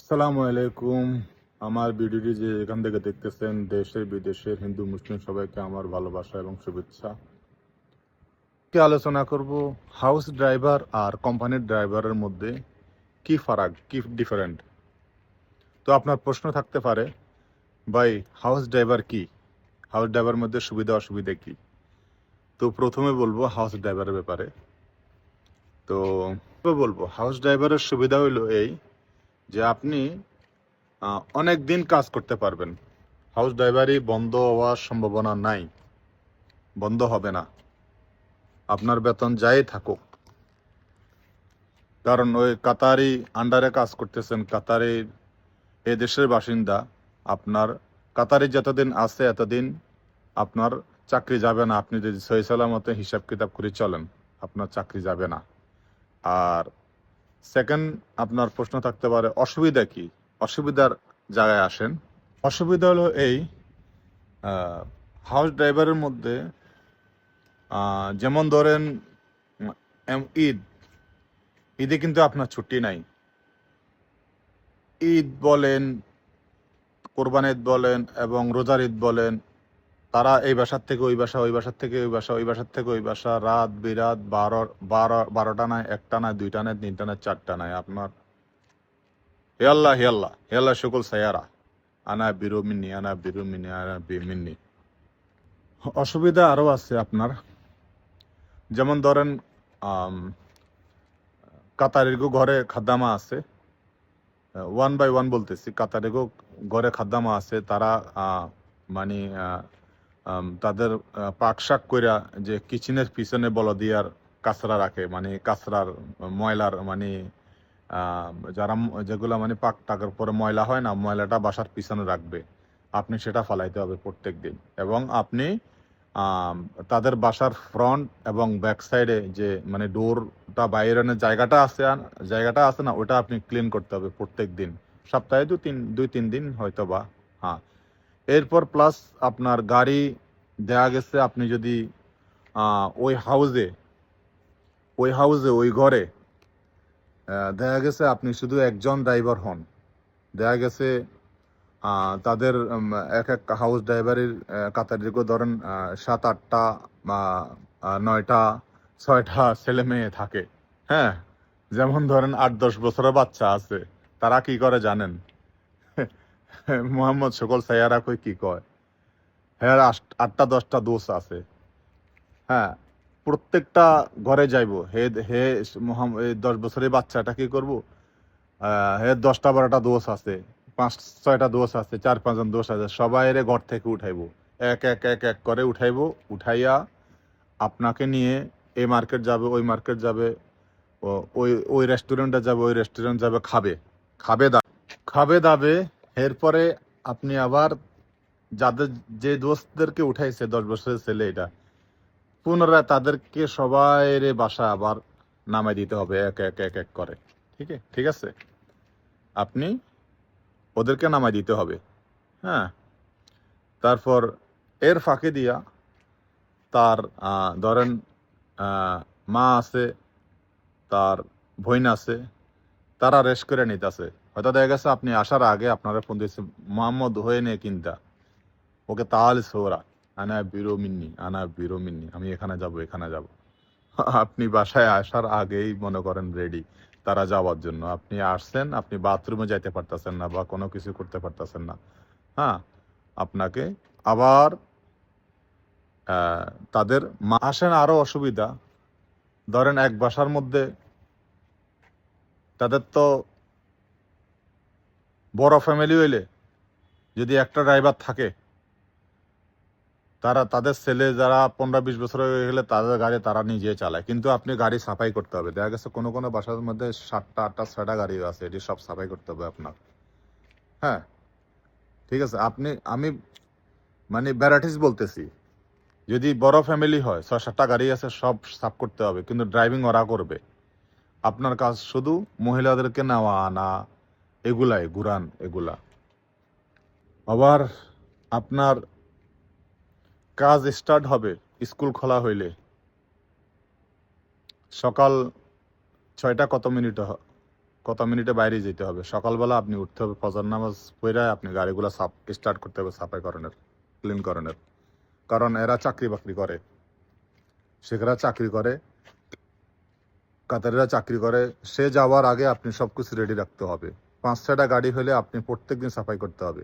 আসসালামু আলাইকুম। আমার ভিডিওটি যে এখান থেকে দেখতেছেন, দেশে বিদেশের হিন্দু, মুসলিম সবাইকে আমার ভালোবাসা এবং শুভেচ্ছা। কি আলোচনা করব হাউস ড্রাইভার আর কোম্পানির ড্রাইভারের মধ্যে কি ফারাক, কি ডিফারেন্ট? তো আপনার প্রশ্ন থাকতে পারে, ভাই, হাউস ড্রাইভার কি? হাউস ড্রাইভার মধ্যে সুবিধা, অসুবিধা কি? তো প্রথমে বলব হাউস ড্রাইভারের ব্যাপারে। তো বলব, হাউস ড্রাইভারের সুবিধা হইল এই যে আপনি অনেক দিন কাজ করতে পারবেন। হাউস ড্রাইভারি বন্ধ হওয়ার সম্ভাবনা নাই। বন্ধ হবে না। আপনার বেতন যাই থাকুক। কারণ ওই কাতারি আন্ডারে কাজ করতেছেন কাতারি, এ দেশের বাসিন্দা। আপনার কাতারি যতদিন আছে এতদিন আপনার চাকরি যাবে না। আপনি যদি সহি সালামতে হিসাব কিতাব করে চলেন, আপনার চাকরি যাবে না। আর সেকেন্ড আপনার প্রশ্ন থাকতে পারে, অসুবিধা কি? অসুবিধার জায়গায় আসেন। অসুবিধা হলো এই হাউস ড্রাইভারের মধ্যে যেমন ধরেন ঈদ। ঈদে কিন্তু আপনার ছুটি নাই। ঈদ বলেন কোরবান ঈদ বলেন এবং রোজার ঈদ বলেন তারা এই বাসার থেকে ওই বাসা, ওই বাসার থেকে ওই বাসা, ওই বাসার থেকে ওই বাসা, রাত বিরাত বারো বারো, বারোটা নয় একটা নয় দুইটা নয় তিনটা নয় চারটা নয় আপনার। হে আল্লাহ হে আল্লাহ হে আল্লাহ, সকল সায়ারা আনা বিরু মিন্নি, আনা বিরু মিন্নি, আনা বি মিন্নি। অসুবিধা আরও আছে আপনার। যেমন ধরেন কাতারিগো ঘরে খাদ্দামা আছে। ওয়ান বাই ওয়ান বলতেছি, কাতারিগো ঘরে খাদ্দামা আছে, তারা মানে তাদের পাক শাক কইরা যে কিচেনের পিছনে বল দিয়ার কাঁচরা রাখে মানে কাঁচরার ময়লার মানে যারা যেগুলো মানে পাক টাকার পরে ময়লা হয় না, ময়লাটা বাসার পিছনে রাখবে। আপনি সেটা ফালাইতে হবে প্রত্যেক দিন এবং আপনি তাদের বাসার ফ্রন্ট এবং ব্যাক সাইডে যে মানে ডোরটা বাইরের জায়গাটা আছে জায়গাটা আছে না, ওটা আপনি ক্লিন করতে হবে প্রত্যেক দিন সপ্তাহে দু তিন দুই তিন দিন হয়তো বা হ্যাঁ। এরপর প্লাস আপনার গাড়ি দেখা গেছে, আপনি যদি ওই হাউজে ওই হাউজে ওই ঘরে দেখা গেছে আপনি শুধু একজন ড্রাইভার হন। দেখা গেছে তাদের এক এক হাউস ড্রাইভারের কাতারিগো ধরেন সাত আটটা বা নয়টা, ছয়টা ছেলে মেয়ে থাকে। হ্যাঁ? যেমন ধরেন আট দশ বছরের বাচ্চা আছে, তারা কি করে জানেন? মোহাম্মদ সকল সাইয়ারা কই কি কয়? হ্যাঁ আটটা, দশটা দোষ আছে। হ্যাঁ প্রত্যেকটা ঘরে যাইবো। হে হে দশ বছরের বাচ্চাটা কি করব? হে, দশটা, বারোটা দোষ আছে, পাঁচ, ছয়টা দোষ আছে, চার, পাঁচজন দোষ আছে সবাই এর ঘর থেকে উঠাইবো। এক এক এক এক করে উঠাইবো, উঠাইয়া আপনাকে নিয়ে এই মার্কেট যাবে, ওই মার্কেট যাবে ওই ওই রেস্টুরেন্টে যাবে, ওই রেস্টুরেন্ট যাবে, খাবে। খাবে দা, খাবে দাবে এরপরে আপনি আবার যাদের, যে দোস্তদেরকে উঠাইছে দশ বছরের ছেলে এটা, পুনরায় তাদেরকে সবাই বাসা আবার নামাই দিতে হবে এক এক এক এক করে। ঠিক ঠিক আছে? আপনি ওদেরকে নামাই দিতে হবে। হ্যাঁ? তারপর এর ফাঁকে দিয়া তার ধরেন মা আছে, তার বোন আছে, তারা রেস্ট করে নিতেছে। হয়তো দেখা গেছে আপনি আসার আগে আপনারা ফোন দিয়েছে, মোহাম্মদ, হয়ে নে কিনতা ওকে তাহলে সোরা, আনা বিরো মিন্নি, আনা বিরো আমি এখানে যাব এখানে যাব। আপনি বাসায় আসার আগেই মনে করেন রেডি তারা যাওয়ার জন্য। আপনি আসছেন, আপনি বাথরুমে যাইতে পারতেছেন না বা কোনো কিছু করতে পারতেছেন না। হ্যাঁ আপনাকে আবার তাদের মা আসেন আরও অসুবিধা। ধরেন এক বাসার মধ্যে তাদের তো বড় ফ্যামিলি হইলে যদি একটা ড্রাইভার থাকে, তারা তাদের ছেলে যারা পনেরো বিশ বছর হয়ে গেলে তাদের গাড়ি তারা নিজে চালায়। কিন্তু আপনি গাড়ি সাফাই করতে হবে। দেখা গেছে কোনো কোনো বাসার মধ্যে সাতটা, আটটা, ছয়টা গাড়ি আছে, এটি সব সাফাই করতে হবে আপনার। হ্যাঁ? ঠিক আছে, আপনি, আমি মানে ভ্যারাইটিস বলতেছি, যদি বড় ফ্যামিলি হয়, ছয়, সাতটা গাড়ি আছে, সব সাফ করতে হবে, কিন্তু ড্রাইভিং ওরা করবে। আপনার কাজ শুধু মহিলাদেরকে নেওয়া আনা এগুলাই, গুরান এগুলা। আবার আপনার কাজ স্টার্ট হবে, স্কুল খোলা হইলে। সকাল ছয়টা কত মিনিট কত মিনিটে বাইরে যেতে হবে? সকালবেলা আপনি উঠতে হবে, ফজর নামাজ পড়ে আপনি গাড়িগুলো সাফ স্টার্ট করতে হবে সাফাই করণের ক্লিন করণের কারণ এরা চাকরি বাকরি করে। শেখরা চাকরি করে কাতারিরা চাকরি করে, সে যাওয়ার আগে আপনি সব কিছু রেডি রাখতে হবে। পাঁচ ছয়টা গাড়ি হলে আপনি প্রত্যেকদিন সাফাই করতে হবে।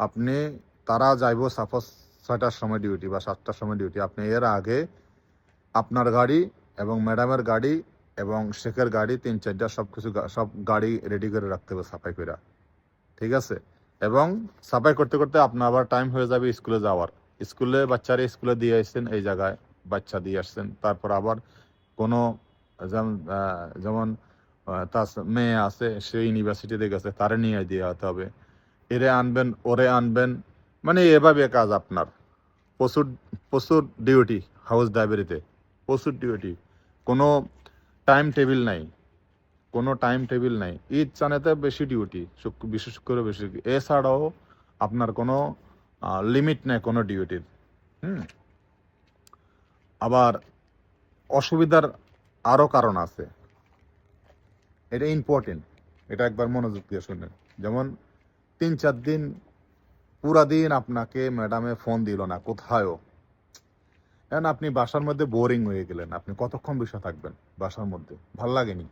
আপনি, তারা যাইব সাপোজ ছয়টার সময় ডিউটি বা সাতটার সময় ডিউটি আপনি এর আগে আপনার গাড়ি এবং ম্যাডামের গাড়ি এবং শেখের গাড়ি তিন, চারটা সব কিছু সব গাড়ি রেডি করে রাখতে হবে সাফাই করে ঠিক আছে? এবং সাফাই করতে করতে আপনার আবার টাইম হয়ে যাবে স্কুলে যাওয়ার। স্কুলে বাচ্চারা স্কুলে দিয়ে আসছেন, এই জায়গায় বাচ্চা দিয়ে আসছেন। তারপর আবার কোনো যেমন তার মেয়ে আছে, সে ইউনিভার্সিটিতে গেছে, তারে নিয়ে দিয়ে হতে হবে। এরে আনবেন, ওরে আনবেন মানে এভাবে কাজ আপনার। প্রচুর প্রচুর ডিউটি হাউস ড্রাইভারিতে প্রচুর ডিউটি কোনো টাইম টেবিল নাই, কোনো টাইম টেবিল নাই। ঈদ চানেতে বেশি ডিউটি বিশেষ করে বেশি। এছাড়াও আপনার কোনো লিমিট নেই কোনো ডিউটির হুম? আবার অসুবিধার আরও কারণ আছে। এটা ইম্পর্টেন্ট এটা একবার মনোযোগ দিয়ে শুনেন। যেমন, তিন চার দিন, পুরা দিন আপনাকে ম্যাডামে ফোন দিল না, কোথায়ও। এখন আপনি বাসার মধ্যে বোরিং হয়ে গেলেন। আপনি কতক্ষণ বসে থাকবেন বাসার মধ্যে? ভালো লাগেনি।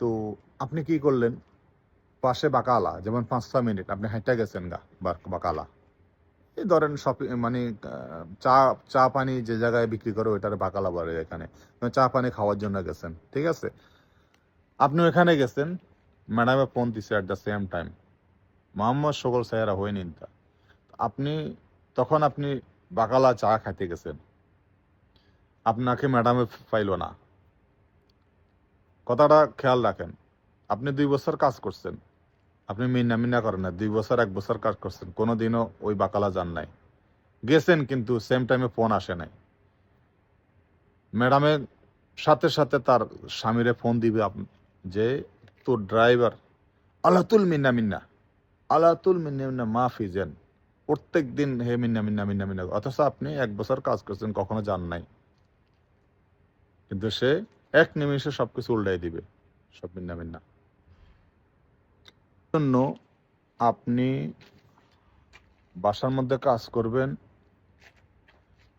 তো আপনি কি করলেন? পাশে বাকালা, যেমন পাঁচ ছ মিনিট, আপনি হাঁটা গেছেন গা বাকালা। এই ধরেন শপিং মানে চা চা পানি যে জায়গায় বিক্রি করে ওইটার বাকালা বলে এখানে। চা পানি খাওয়ার জন্য গেছেন, ঠিক আছে? আপনি ওখানে গেছেন, ম্যাডামে ফোন দিছে at the same time Mohammad সকল সাহেরা হয়ে নিন তা আপনি, তখন আপনি বাকালা চা খাইতে গেছেন। আপনাকে ম্যাডামে পাইল না। কথাটা খেয়াল রাখেন, আপনি দুই বছর কাজ করছেন। আপনি মিনা মিনা করেন না, দুই বছর, এক বছর কাজ করছেন। কোনোদিনও ওই বাকালা যান নাই। গেছেন কিন্তু সেম টাইমে ফোন আসে নাই। ম্যাডামের সাথে সাথে তার স্বামীরে ফোন দিবে, আপ- যে তোর ড্রাইভার আলাতুল মিন্না মিন্না, আলাতুল মিন্না মিন্না মাফি যেন, প্রত্যেক দিন হে মিন্না মিন্না মিন্না মিন্না, অথচ আপনি এক বছর কাজ করছেন, কখনো যান নাই। কিন্তু সে এক নিমিষে সবকিছু উল্টাই দিবে, সব মিন্না মিন্না। জন্য আপনি বাসার মধ্যে কাজ করবেন,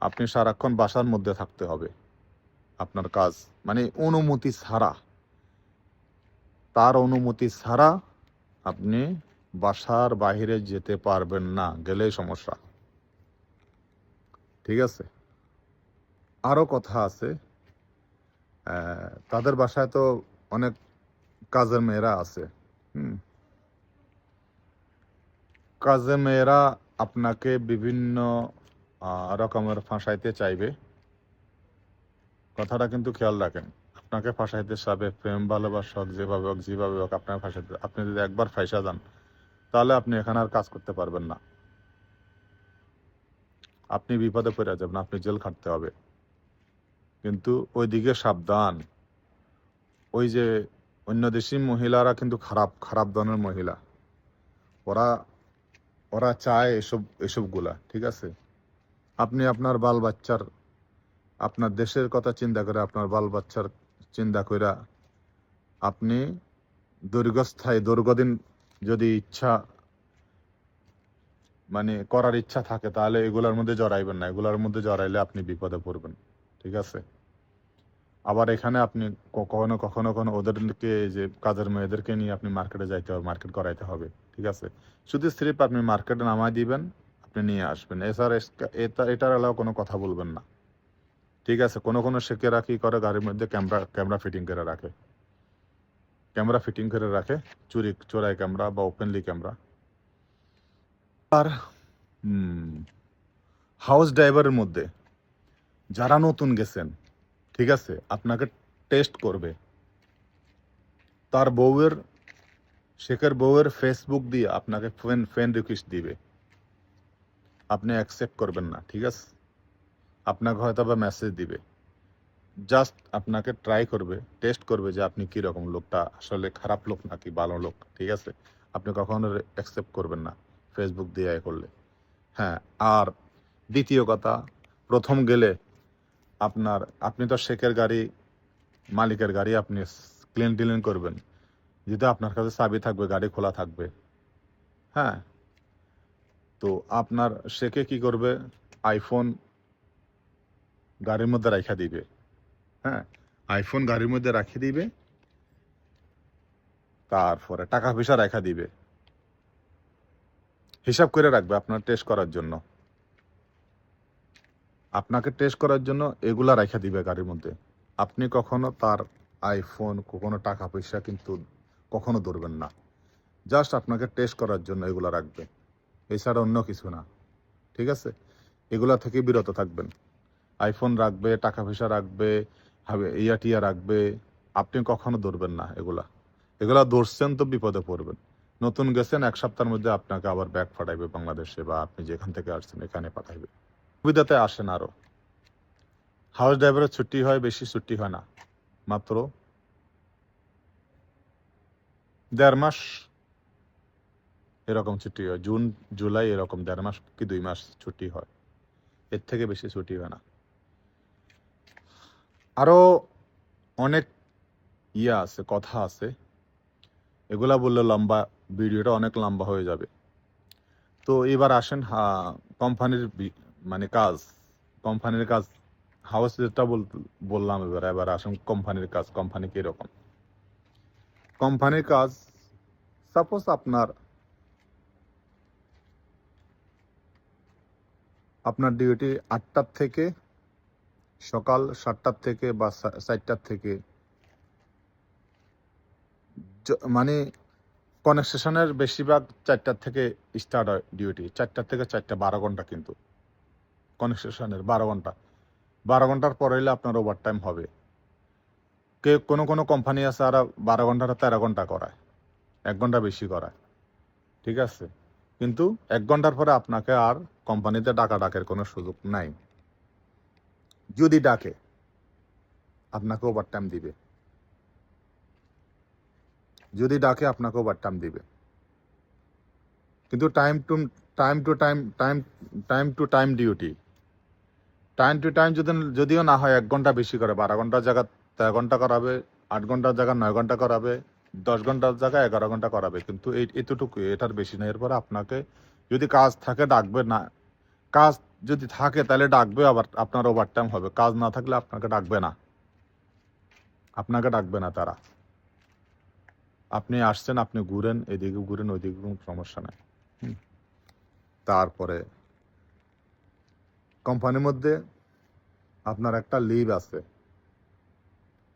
আপনি সারাক্ষণ বাসার মধ্যে থাকতে হবে, আপনার কাজ মানে অনুমতি ছাড়া। তার অনুমতি ছাড়া আপনি বাসার বাইরে যেতে পারবেন না, গেলেই সমস্যা। ঠিক আছে? আরও কথা আছে। তাদের বাসায় তো অনেক কাজের মেয়েরা আছে। হুম। কাজের মেয়েরা আপনাকে বিভিন্ন রকমের ফাঁসাইতে চাইবে। কথাটা কিন্তু খেয়াল রাখেন। আপনাকে ফাঁসাইতে চাবে প্রেম, ভালোবাসা হোক, যেভাবে হোক যেভাবে হোক, আপনাকে ফাঁসাইতে আপনি যদি একবার ফাঁসা যান, তাহলে আপনি এখানে আর কাজ করতে পারবেন না। আপনি বিপদে পড়ে যাবেন, আপনি জেল খাটতে হবে। কিন্তু ওইদিকে সাবধান। ওই যে অন্য দেশি মহিলারা কিন্তু খারাপ খারাপ ধরনের মহিলা। ওরা ওরা চায় এসব, এসবগুলা, ঠিক আছে? আপনি আপনার বাল বাচ্চার, আপনার দেশের কথা চিন্তা করে আপনার বাল বাচ্চার চিন্তা কইরা আপনি দীর্ঘস্থায়ী, দীর্ঘদিন যদি ইচ্ছা মানে করার ইচ্ছা থাকে, তাহলে এগুলোর মধ্যে জড়াইবেন না। এগুলোর মধ্যে জড়াইলে আপনি বিপদে পড়বেন, ঠিক আছে? আবার এখানে আপনি কখনো কখনো কখনো ওদেরকে যে কাজের মেয়েদেরকে নিয়ে আপনি মার্কেটে যাইতে হবে, মার্কেট করাইতে হবে, ঠিক আছে? শুধু স্লিপ আপনি মার্কেটে নামাই দিবেন, আপনি নিয়ে আসবেন। এছাড়া এটা, এটার এলাও কোনো কথা বলবেন না। ঠিক আছে, কোনো কোনো শেখেরা কি করে? গাড়ির মধ্যে ক্যামেরা ক্যামেরা ফিটিং করে রাখে। ক্যামেরা ফিটিং করে রাখে, চুরি, চোরাই ক্যামেরা বা ওপেনলি ক্যামেরা। আর হাউস ড্রাইভারের মধ্যে যারা নতুন গেছেন, ঠিক আছে, আপনাকে টেস্ট করবে। তার বউয়ের, শেখের বউয়ের ফেসবুক দিয়ে আপনাকে ফ্রেন্ড ফ্রেন্ড রিকোয়েস্ট দিবে। আপনি অ্যাকসেপ্ট করবেন না, ঠিক আছে? আপনাকে হয়তো বা মেসেজ দিবে। জাস্ট আপনাকে ট্রাই করবে টেস্ট করবে যে আপনি কি রকম লোকটা আসলে খারাপ লোক নাকি ভালো লোক, ঠিক আছে? আপনি কখনো অ্যাকসেপ্ট করবেন না ফেসবুক দিয়ে করলে। হ্যাঁ আর দ্বিতীয় কথা, প্রথম গেলে আপনার, আপনি তো শেখের গাড়ি, মালিকের গাড়ি আপনি ক্লিন টিলিন করবেন। যেহেতু আপনার কাছে চাবি থাকবে, গাড়ি খোলা থাকবে। হ্যাঁ তো আপনার শেখে কি করবে? আইফোন গাড়ির মধ্যে রাখা দিবে। হ্যাঁ আইফোন গাড়ির মধ্যে রাখি দিবে। তারপরে টাকা পয়সা রাখা দিবে। হিসাব করে রাখবে আপনার টেস্ট করার জন্য। আপনাকে টেস্ট করার জন্য এগুলা রাখা দিবে গাড়ির মধ্যে। আপনি কখনো তার আইফোন কখনো টাকা পয়সা কিন্তু কখনো ধরবেন না। জাস্ট আপনাকে টেস্ট করার জন্য এগুলা রাখবে। এছাড়া অন্য কিছু না। ঠিক আছে? এগুলা থেকে বিরত থাকবেন। আইফোন রাখবে, টাকা পয়সা রাখবে ইয়া টিয়া রাখবে, আপনি কখনো ধরবেন না এগুলা। এগুলা ধরছেন তো বিপদে পড়বেন। নতুন গেছেন, এক সপ্তাহের মধ্যে আপনাকে আবার ব্যাগ পাঠাইবে বাংলাদেশে বা আপনি যেখান থেকে আসছেন এখানে পাঠাইবে। সুবিধাতে আসেন আরও। হাউস ড্রাইভারের ছুটি হয়, বেশি ছুটি হয় না। মাত্র দেড় মাস এরকম ছুটি হয়। জুন, জুলাই এরকম দেড় মাস কি দুই মাস ছুটি হয়। এর থেকে বেশি ছুটি হয় না। আরও অনেক ইয়ে আছে, কথা আছে। এগুলা বললে লম্বা, ভিডিওটা অনেক লম্বা হয়ে যাবে। তো এবার আসেন কোম্পানির মানে কাজ। কোম্পানির কাজ, হাউস যেটা বল- বললাম এবার এবার আসেন কোম্পানির কাজ, কোম্পানি কীরকম? কোম্পানির কাজ সাপোজ আপনার আপনার ডিউটি আটটার থেকে সকাল সাতটার থেকে বা চারটার থেকে। মানে কনেকশনের বেশিরভাগ চারটার থেকে স্টার্ট হয় ডিউটি চারটার থেকে চারটা বারো ঘণ্টা কিন্তু। কনেকশনের বারো ঘণ্টা। বারো ঘণ্টার পর হইলে আপনার ওভার টাইম হবে। কে, কোনো কোনো কোম্পানি আছে আর বারো ঘন্টাটা তেরো ঘণ্টা করায়। এক ঘণ্টা বেশি করায়। ঠিক আছে? কিন্তু এক ঘণ্টার পরে আপনাকে আর কোম্পানিতে ডাকা ডাকের কোনো সুযোগ নাই। যদি ডাকে, আপনাকে ওভার টাইম দিবে। যদি ডাকে, আপনাকে ওভার টাইম দিবে। কিন্তু time to time to time time time to time duty time to time যদি, যদিও না হয়, এক ঘণ্টা বেশি করে, বারো ঘণ্টার জায়গা, তেরো ঘণ্টা করাবে, আট ঘণ্টার জায়গা, নয় ঘণ্টা করাবে, দশ ঘণ্টার জায়গায় এগারো ঘণ্টা করাবে। কিন্তু এতটুকু, এটার বেশি না। এরপরে আপনাকে যদি কাজ থাকে, ডাকবে না। কাজ যদি থাকে, তাহলে ডাকবে আবার, আপনার ওভার টাইম হবে। কাজ না থাকলে আপনাকে ডাকবে না। আপনাকে ডাকবে না তারা। আপনি আসছেন, আপনি ঘুরেন, এদিকে ঘুরেন, ওইদিকে কোনো সমস্যা নাই। তারপরে, কোম্পানির মধ্যে আপনার একটা লিভ আছে।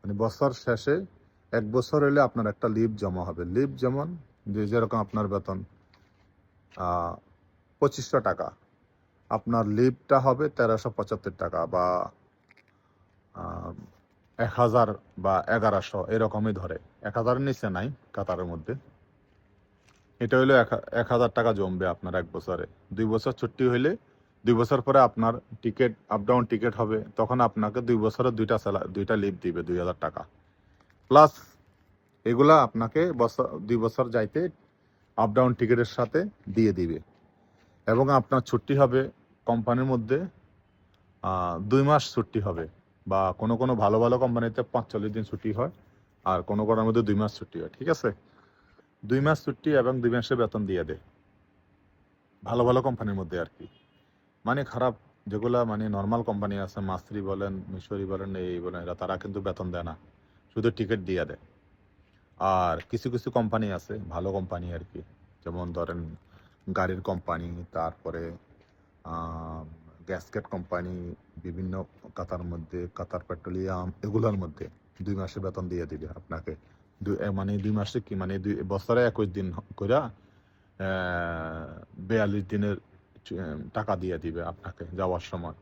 মানে বছর শেষে এক বছর হলে আপনার একটা লিভ জমা হবে। লিভ যেমন, যে যেরকম আপনার বেতন পঁচিশশো টাকা। আপনার লিভটা হবে তেরোশো পঁচাত্তর টাকা বা এক হাজার বা এগারোশো এরকমই ধরে। এক হাজারের নিচে নাই কাতারের মধ্যে। এটা হইল এক হাজার টাকা জমবে আপনার এক বছরে। দুই বছর ছুটি হইলে দুই বছর পরে আপনার টিকিট আপ ডাউন টিকিট হবে। তখন আপনাকে দুই বছরে দুইটা স্যালা- দুইটা লিভ দিবে দুই হাজার টাকা। প্লাস এগুলা আপনাকে বছর, দুই বছর যাইতে আপ ডাউন টিকিটের সাথে দিয়ে দিবে। এবং আপনার ছুটি হবে কোম্পানির মধ্যে দুই মাস ছুটি হবে বা কোনো কোনো ভালো ভালো কোম্পানিতে পাঁচচল্লিশ দিন ছুটি হয় আর কোনো কোনোর মধ্যে দুই মাস ছুটি হয়, ঠিক আছে? দুই মাস ছুটি এবং দুই মাসের বেতন দিয়ে দেয়। ভালো ভালো কোম্পানির মধ্যে আর কি। মানে খারাপ যেগুলা মানে নর্মাল কোম্পানি আছে, মাস্ত্রি বলেন, মিশরি বলেন, এই বলেন, এরা তারা কিন্তু বেতন দেয় না। শুধু টিকিট দিয়ে দেয়। আর কিছু কিছু কোম্পানি আছে, ভালো কোম্পানি আর কি। যেমন ধরেন গাড়ির কোম্পানি, তারপরে গ্যাসকেট কোম্পানি, বিভিন্ন কাতার মধ্যে, কাতার পেট্রোলিয়াম এগুলোর মধ্যে দুই মাসের বেতন দিয়ে দিবে আপনাকে। দুই মানে দুই মাসে কি? মানে দুই, বছরে একুশ দিন করে বিয়াল্লিশ দিনের টাকা দিয়ে দিবে আপনাকে যাওয়ার সময়।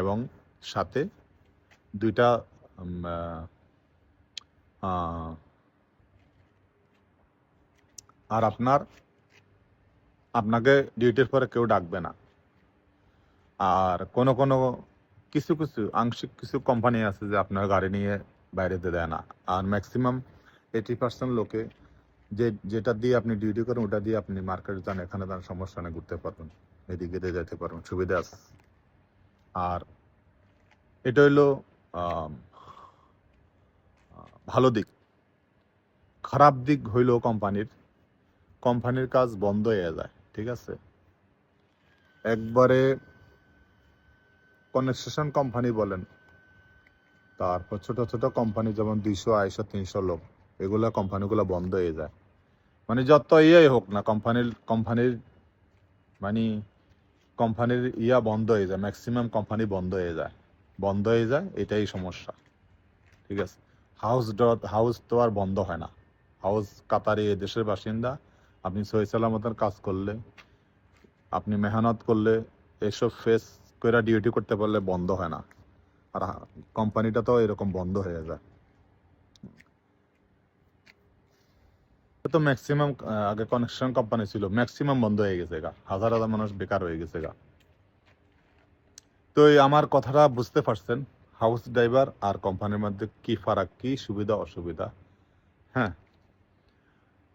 এবং সাথে দুইটা আর আপনার, আপনাকে ডিউটির পরে কেউ ডাকবে না। আর কোন কোন কিছু কিছু আংশিক কিছু কোম্পানি আছে যে আপনার গাড়ি নিয়ে বাইরেতে দেয় না। আর ম্যাক্সিমাম এইটি পার্সেন্ট লোকে যে, যেটা দিয়ে আপনি ডিউটি করেন, ওটা দিয়ে আপনি মার্কেটে যান, এখানে যান সমস্যা নেই, ঘুরতে পারবেন, এদিকে দিয়ে যেতে পারবেন, সুবিধা আছে। আর এটা হইল ভালো দিক। খারাপ দিক হইল কোম্পানির কোম্পানির কাজ বন্ধ হয়ে যায়, ঠিক আছে? একবারে কনস্ট্রাকশন কোম্পানি বলেন। তারপর ছোট ছোট কোম্পানি যেমন দুইশো, আড়াইশো, তিনশো লোক, এগুলা কোম্পানিগুলো বন্ধ হয়ে যায়। মানে যত ইয়ে হোক না, কোম্পানির কোম্পানির মানে কোম্পানির ইয়া বন্ধ হয়ে যায় ম্যাক্সিমাম কোম্পানি বন্ধ হয়ে যায়। বন্ধ হয়ে যায়, এটাই সমস্যা। ঠিক আছে? হাউস ডট হাউস তো আর বন্ধ হয় না। হাউস কাতারে এ দেশের বাসিন্দা, আপনি সহি সালামতের কাজ করলে, আপনি মেহনত করলে, এসব ফেস করে ডিউটি করতে পারলে বন্ধ হয় না। আর কোম্পানিটা তো এরকম বন্ধ হয়ে যায়। তো ম্যাক্সিমাম আগে কনেকশন কোম্পানি ছিল। ম্যাক্সিমাম বন্ধ হয়ে গেছে গা। হাজার হাজার মানুষ বেকার হয়ে গেছে গা। তো আমার কথাটা বুঝতে পারছেন হাউস ড্রাইভার আর কোম্পানির মধ্যে কি ফারাক, কি সুবিধা, অসুবিধা? হ্যাঁ।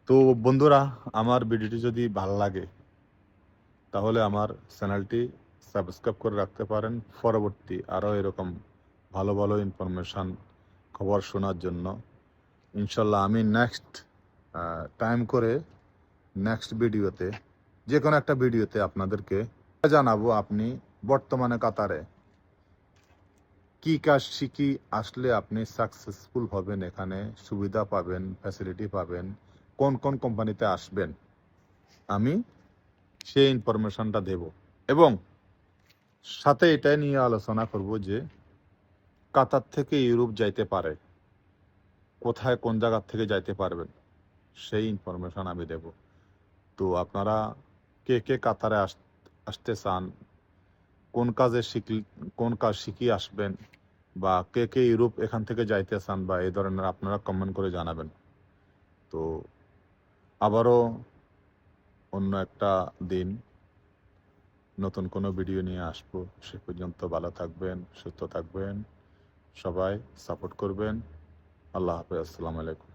তো বন্ধুরা, আমার ভিডিওটি যদি ভালো লাগে, তাহলে আমার চ্যানেলটি সাবস্ক্রাইব করে রাখতে পারেন। পরবর্তী আরও এরকম ভালো ভালো ইনফরমেশন খবর শোনার জন্য। ইনশাল্লাহ আমি নেক্সট টাইম করে নেক্সট ভিডিওতে যে কোনো একটা ভিডিওতে আপনাদেরকে জানাব আপনি বর্তমানে কাতারে। কি কাজ শিখি আসলে আপনি সাকসেসফুল হবেন এখানে, সুবিধা পাবেন ফ্যাসিলিটি পাবেন, কোন কোন কোম্পানিতে আসবেন, আমি সেই ইনফরমেশনটা দেব। এবং সাথে এটাই নিয়ে আলোচনা করব যে কাতার থেকে ইউরোপ যাইতে পারে। কোথায়, কোন জায়গার থেকে যাইতে পারবেন সেই ইনফরমেশন আমি দেব। তো আপনারা কে কে কাতারে আস- আসতে চান, কোন কাজে শিখল, কোন কাজ শিখিয়ে আসবেন, বা কে কে ইউরোপ এখান থেকে যাইতে চান, বা এই ধরনের আপনারা কমেন্ট করে জানাবেন। তো আবারও অন্য একটা দিন নতুন কোনো ভিডিও নিয়ে আসব। সে পর্যন্ত ভালো থাকবেন, সুস্থ থাকবেন, সবাই সাপোর্ট করবেন। আল্লাহ হাফেজ, আসসালামু আলাইকুম।